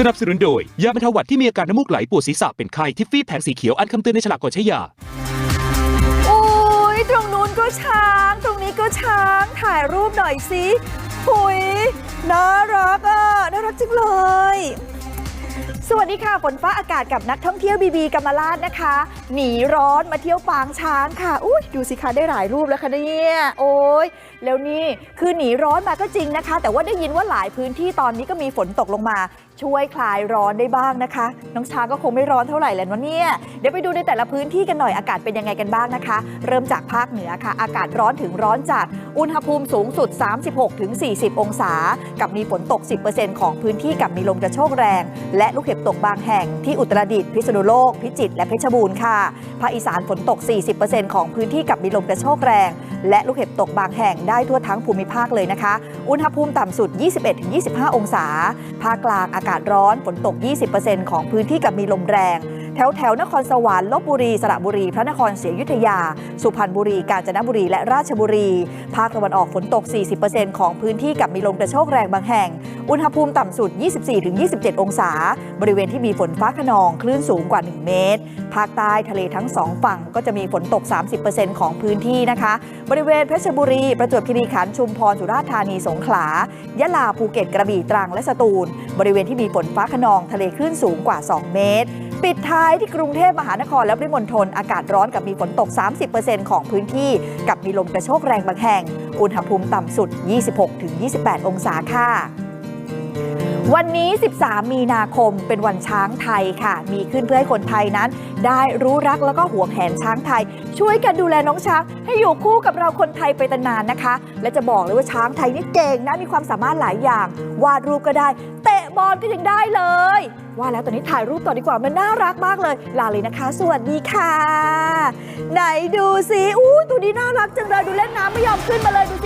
สนับสนุนโดย ยาบรรเทาหวัดที่มีอาการน้ำมูกไหลปวดศีรษะเป็นไข้ทิฟฟี่แผงสีเขียวอันคำเตือนในฉลากก่อนใช้ยา โอ้ยตรงนู้นก็ช้าง ตรงนี้ก็ช้างถ่ายรูปหน่อยสิหุยน่ารักอะน่ารักจังเลย สวัสดีค่ะฝนฟ้าอากาศกับนักท่องเที่ยวบีบีกรรมราชนะคะ หนีร้อนมาเที่ยวปางช้างค่ะอุ้ยดูสิคะได้หลายรูปแล้วค่ะเนี่ยโอ้ยแล้วนี่คือหนีร้อนมาก็จริงนะคะ แต่ว่าได้ยินว่าหลายพื้นที่ตอนนี้ก็มีฝนตกลงมา ช่วยคลายร้อนได้บ้างนะคะ น้องช้างก็คงไม่ร้อนเท่าไหร่แหละวเนี่ยเดี๋ยวไปดูในแต่ละพื้นที่กันหน่อยอากาศเป็นยังไงกันบ้างนะคะ เริ่มจากภาคเหนือค่ะ อากาศร้อนถึงร้อนจัดอุณหภูมิสูงสุด 36-40 องศา กับมีฝนตก 10%ของพื้นที่กับมีลมกระโชกแรง และลูกเห็บตกบางแห่งที่อุตรดิตถ์พิษณุโลก พิจิตรและเพชรบูรณ์ค่ะภาคอีสานฝนตก 40%ของพื้นที่กับมีลมกระโชกแรง และลูกเห็บตกบางแห่งได้ทั่วทั้งภูมิภาคเลยนะคะ อุณหภูมิต่ำสุด 21-25 องศา ภาคกลางอากาศร้อนฝนตก 20%ของพื้นที่กับมีลมแรง แถวแถวนครสวรรค์ลบบุรี สระบุรี พระนครศรีอยุธยา สุพรรณบุรี กาญจนบุรี และราชบุรี ภาคตะวันออกฝนตก 40%ของพื้นที่กับมีลมกระโชกแรงบางแห่ง อุณหภูมิต่ำสุด 24-27 องศา บริเวณที่มีฝนฟ้าขนองคลื่นสูงกว่า 1 เมตร ภาคใต้ทะเลทั้งสองฝั่งก็จะมีฝนตก 30%ของพื้นที่นะคะ บริเวณเพชรบุรี ประจวบคีรีขันธ์ชุมพรสุราษฎร์ธานีสงขลายะลาภูเก็ตกระบี่ตรังและสตูล บริเวณที่มีฝนฟ้าขนองทะเลคลื่นสูงกว่า 2 เมตร ปิดท้ายที่กรุงเทพมหานครและปริมณฑลอากาศร้อนกับมีฝนตก 30%ของพื้นที่ กับมีลมกระโชกแรงบางแห่ง อุณหภูมิต่ำสุด 26-28 องศาค่ะ วันนี้ 13 มีนาคมเป็นวันช้างไทยค่ะ มีขึ้นเพื่อให้คนไทยนั้น ได้รู้รักแล้วก็หวงแหนช้างไทย ช่วยกันดูแลน้องช้าง ให้อยู่คู่กับเราคนไทยไปนานนะคะ และจะบอกเลยว่าช้างไทยนี่เก่งนะมีความสามารถหลายอย่าง วาดรูปก็ได้ เตะบอลก็ยังได้เลย ว่าแล้วตอนนี้ถ่ายรูปต่อดีกว่ามันน่ารักมากเลย ลาเลยนะคะ สวัสดีค่ะ ไหนดูสิอู้ตัวนี้น่ารักจังเลยดูเล่นน้ำไม่ยอมขึ้นมาเลยดูสิ